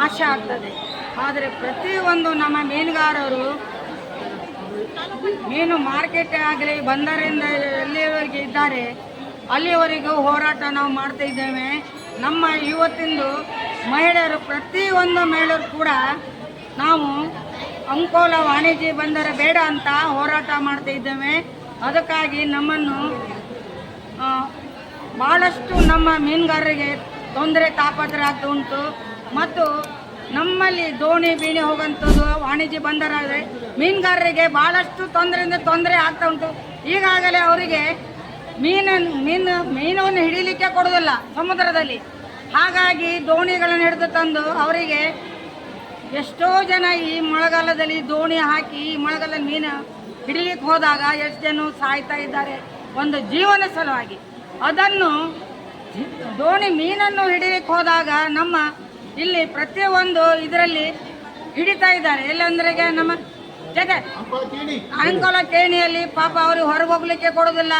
ನಾಶ ಆಗ್ತದೆ. ಆದರೆ ಪ್ರತಿಯೊಂದು ನಮ್ಮ ಮೀನುಗಾರರು ಮೀನು ಮಾರ್ಕೆಟ್ ಆಗಲಿ, ಬಂದರಿಂದ ಎಲ್ಲಿವರೆಗೆ ಇದ್ದಾರೆ, ಅಲ್ಲಿವರೆಗೂ ಹೋರಾಟ ನಾವು ಮಾಡ್ತಾ ಇದ್ದೇವೆ. ನಮ್ಮ ಇವತ್ತಿಂದು ಮಹಿಳೆಯರು, ಪ್ರತಿಯೊಂದು ಮಹಿಳೆಯರು ಕೂಡ ನಾವು ಅಂಕೋಲ ವಾಣಿಜ್ಯ ಬಂದರ ಬೇಡ ಅಂತ ಹೋರಾಟ ಮಾಡ್ತಾ ಇದ್ದೇವೆ. ಅದಕ್ಕಾಗಿ ನಮ್ಮನ್ನು ಭಾಳಷ್ಟು ನಮ್ಮ ಮೀನುಗಾರರಿಗೆ ತೊಂದರೆ ತಾಪತ್ರ ಆಗ್ತಾ ಉಂಟು. ಮತ್ತು ನಮ್ಮಲ್ಲಿ ದೋಣಿ ಬೀಣಿ ಹೋಗುವಂಥದ್ದು ವಾಣಿಜ್ಯ ಬಂದರಾದರೆ ಮೀನುಗಾರರಿಗೆ ಭಾಳಷ್ಟು ತೊಂದರೆಯಿಂದ ತೊಂದರೆ ಆಗ್ತಾ ಉಂಟು. ಈಗಾಗಲೇ ಅವರಿಗೆ ಮೀನನ್ನು, ಮೀನು, ಮೀನವನ್ನು ಹಿಡಿಲಿಕ್ಕೆ ಕೊಡೋದಿಲ್ಲ ಸಮುದ್ರದಲ್ಲಿ. ಹಾಗಾಗಿ ದೋಣಿಗಳನ್ನು ಹಿಡಿದು ತಂದು ಅವರಿಗೆ ಎಷ್ಟೋ ಜನ ಈ ಮಳೆಗಾಲದಲ್ಲಿ ದೋಣಿ ಹಾಕಿ, ಈ ಮಳೆಗಾಲದಲ್ಲಿ ಮೀನು ಹಿಡಿಲಿಕ್ಕೆ ಹೋದಾಗ ಎಷ್ಟು ಜನ ಸಾಯ್ತಾ ಇದ್ದಾರೆ. ಒಂದು ಜೀವನ ಸಲುವಾಗಿ. ಅದನ್ನು ದೋಣಿ ಮೀನನ್ನು ಹಿಡಿಲಿಕ್ಕೆ ಹೋದಾಗ ನಮ್ಮ ಇಲ್ಲಿ ಪ್ರತಿಯೊಂದು ಇದರಲ್ಲಿ ಹಿಡಿತಾ ಇದ್ದಾರೆ. ಎಲ್ಲಂದ್ರೆಗೆ ನಮ್ಮ ಜೊತೆ ಅಂಕೋಲ ಕೇಣಿಯಲ್ಲಿ ಪಾಪ ಅವ್ರಿಗೆ ಹೊರಗೆ ಹೋಗ್ಲಿಕ್ಕೆ ಕೊಡೋದಿಲ್ಲ.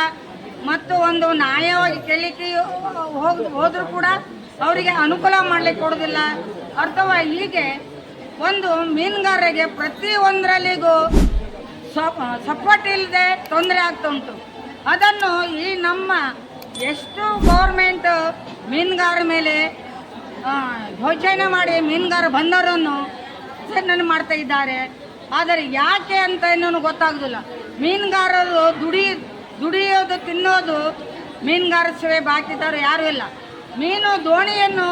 ಮತ್ತು ಒಂದು ನ್ಯಾಯವಾಗಿ ಕೇಳಲಿಕ್ಕೆ ಹೋಗ್ ಹೋದ್ರೂ ಕೂಡ ಅವರಿಗೆ ಅನುಕೂಲ ಮಾಡಲಿಕ್ಕೆ ಕೊಡೋದಿಲ್ಲ. ಅಥವಾ ಹೀಗೆ ಒಂದು ಮೀನುಗಾರರಿಗೆ ಪ್ರತಿಯೊಂದರಲ್ಲಿಗೂ ಸಪೋರ್ಟ್ ಇಲ್ಲದೆ ತೊಂದರೆ ಆಗ್ತಾ ಉಂಟು. ಅದನ್ನು ಈ ನಮ್ಮ ಎಷ್ಟು ಗೌರ್ಮೆಂಟ್ ಮೀನುಗಾರ ಮೇಲೆ ಯೋಚನೆ ಮಾಡಿ ಮೀನುಗಾರ ಬಂದವರನ್ನು ವಿಸರ್ಜನೆ ಮಾಡ್ತಾ ಇದ್ದಾರೆ. ಆದರೆ ಯಾಕೆ ಅಂತ ಇನ್ನೂ ಗೊತ್ತಾಗೋದಿಲ್ಲ. ಮೀನುಗಾರರು ದುಡಿ, ದುಡಿಯೋದು, ತಿನ್ನೋದು ಮೀನುಗಾರ ಸೇವೆ ಬಾಕಿದವರು ಯಾರೂ ಇಲ್ಲ. ಮೀನು ದೋಣಿಯನ್ನು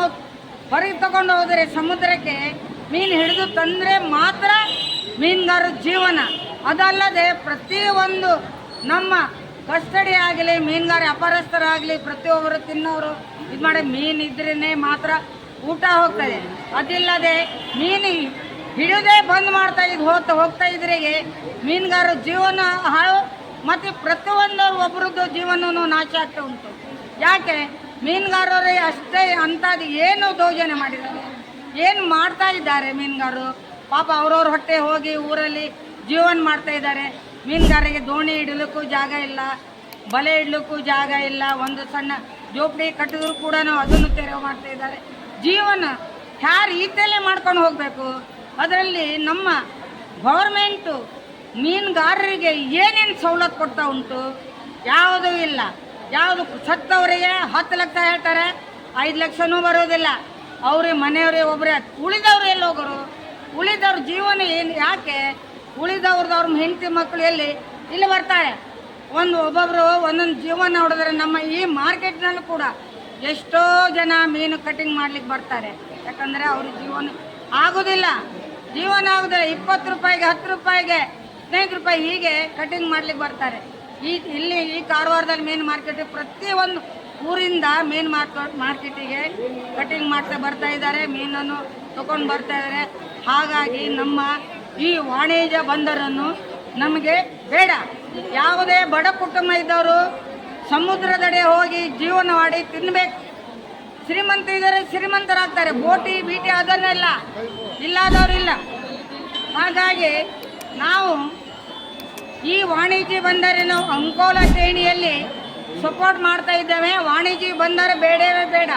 ಹೊರಗೆ ತಗೊಂಡು ಹೋದರೆ ಸಮುದ್ರಕ್ಕೆ ಮೀನು ಹಿಡಿದು ತಂದರೆ ಮಾತ್ರ ಮೀನುಗಾರರ ಜೀವನ. ಅದಲ್ಲದೆ ಪ್ರತಿಯೊಂದು ನಮ್ಮ ಕಸ್ಟಡಿ ಆಗಲಿ, ಮೀನುಗಾರ ಅಪಾರಸ್ಥರಾಗಲಿ, ಪ್ರತಿಯೊಬ್ಬರು ತಿನ್ನೋರು ಇದು ಮಾಡಿ ಮೀನು ಇದ್ರೇ ಮಾತ್ರ ಊಟ ಹೋಗ್ತದೆ. ಅದಿಲ್ಲದೆ ಮೀನು ಹಿಡಿಯೋದೇ ಬಂದ್ ಮಾಡ್ತಾ ಇದ್ ಹೋಗ್ತಾ ಹೋಗ್ತಾ ಇದ್ರಿಗೆ ಮೀನುಗಾರರ ಜೀವನ ಹಾಳು ಮತ್ತು ಪ್ರತಿಯೊಂದು ಒಬ್ಬರದ್ದು ಜೀವನವೂ ನಾಶ ಆಗ್ತಾ ಉಂಟು. ಯಾಕೆ? ಮೀನುಗಾರರೇ ಅಷ್ಟೇ ಅಂಥದ್ದು ಏನು ದೋಜನೆ ಮಾಡಿದ್ದಾರೆ? ಏನು ಮಾಡ್ತಾ ಇದ್ದಾರೆ ಮೀನುಗಾರರು? ಪಾಪ ಅವ್ರವ್ರ ಹೊಟ್ಟೆ ಹೋಗಿ ಊರಲ್ಲಿ ಜೀವನ ಮಾಡ್ತಾ ಇದ್ದಾರೆ. ಮೀನುಗಾರರಿಗೆ ದೋಣಿ ಇಡಲಿಕ್ಕೂ ಜಾಗ ಇಲ್ಲ, ಬಲೆ ಇಡಲಿಕ್ಕೂ ಜಾಗ ಇಲ್ಲ, ಒಂದು ಸಣ್ಣ ಜೋಪಡಿ ಕಟ್ಟಿದ್ರು ಕೂಡ ಅದನ್ನು ತೆರವು ಮಾಡ್ತಾ ಇದ್ದಾರೆ. ಜೀವನ ಯಾವ ರೀತಿಯಲ್ಲೇ ಮಾಡ್ಕೊಂಡು ಹೋಗಬೇಕು? ಅದರಲ್ಲಿ ನಮ್ಮ ಗೌರ್ಮೆಂಟು ಮೀನುಗಾರರಿಗೆ ಏನೇನು ಸವಲತ್ತು ಕೊಡ್ತಾ ಉಂಟು? ಯಾವುದೂ ಇಲ್ಲ. ಯಾವುದು ಸತ್ತವರಿಗೆ ಹತ್ತು ಲಕ್ಷ ಹೇಳ್ತಾರೆ, ಐದು ಲಕ್ಷನೂ ಬರೋದಿಲ್ಲ. ಅವ್ರಿಗೆ ಮನೆಯವರೇ ಒಬ್ಬರೇ ಉಳಿದವ್ರು ಎಲ್ಲಿ ಹೋಗೋರು ಉಳಿದವ್ರ ಜೀವನ ಏನು, ಯಾಕೆ? ಉಳಿದವ್ರದ್ದು ಅವ್ರ ಹೆಂಡತಿ ಮಕ್ಕಳು ಎಲ್ಲಿ? ಇಲ್ಲಿ ಬರ್ತಾರೆ. ಒಂದು ಒಬ್ಬೊಬ್ಬರು ಒಂದೊಂದು ಜೀವನ ನೋಡಿದ್ರೆ ನಮ್ಮ ಈ ಮಾರ್ಕೆಟ್ನಲ್ಲೂ ಕೂಡ ಎಷ್ಟೋ ಜನ ಮೀನು ಕಟಿಂಗ್ ಮಾಡ್ಲಿಕ್ಕೆ ಬರ್ತಾರೆ. ಯಾಕಂದರೆ ಅವ್ರ ಜೀವನ ಆಗೋದಿಲ್ಲ. ಜೀವನ ಆಗೋದಿಲ್ಲ. ಇಪ್ಪತ್ತು ರೂಪಾಯಿಗೆ, ಹತ್ತು ರೂಪಾಯಿಗೆ, ಹದಿನೈದು ರೂಪಾಯಿ ಹೀಗೆ ಕಟಿಂಗ್ ಮಾಡ್ಲಿಕ್ಕೆ ಬರ್ತಾರೆ. ಈ, ಇಲ್ಲಿ ಈ ಕಾರವಾರದಲ್ಲಿ ಮೀನು ಮಾರ್ಕೆಟ್ ಪ್ರತಿಯೊಂದು ಊರಿಂದ ಮೀನು ಮಾರ್ಕೆಟ್ ಮಾರ್ಕೆಟಿಗೆ ಕಟಿಂಗ್ ಮಾಡ್ತಾ ಬರ್ತಾ ಇದ್ದಾರೆ. ಮೀನನ್ನು ತಗೊಂಡು ಬರ್ತಾ ಇದ್ದಾರೆ. ಹಾಗಾಗಿ ನಮ್ಮ ಈ ವಾಣಿಜ್ಯ ಬಂದರನ್ನು ನಮಗೆ ಬೇಡ. ಯಾವುದೇ ಬಡ ಕುಟುಂಬ ಇದ್ದವರು ಸಮುದ್ರದಡೆ ಹೋಗಿ ಜೀವನ ಮಾಡಿ ತಿನ್ನಬೇಕು ಶ್ರೀಮಂತ ಇದ್ದಾರೆ, ಶ್ರೀಮಂತರಾಗ್ತಾರೆ. ಬೋಟಿ, ಬೀಟಿ ಅದನ್ನೆಲ್ಲ ಇಲ್ಲದವರಿಲ್ಲ ಇಲ್ಲ. ಹಾಗಾಗಿ ನಾವು ಈ ವಾಣಿಜ್ಯ ಬಂದರಿನ ಅಂಕೋಲ ಶ್ರೇಣಿಯಲ್ಲಿ ಸಪೋರ್ಟ್ ಮಾಡ್ತಾ ಇದ್ದೇವೆ. ವಾಣಿಜ್ಯ ಬಂದರೆ ಬೇಡವೇ ಬೇಡ.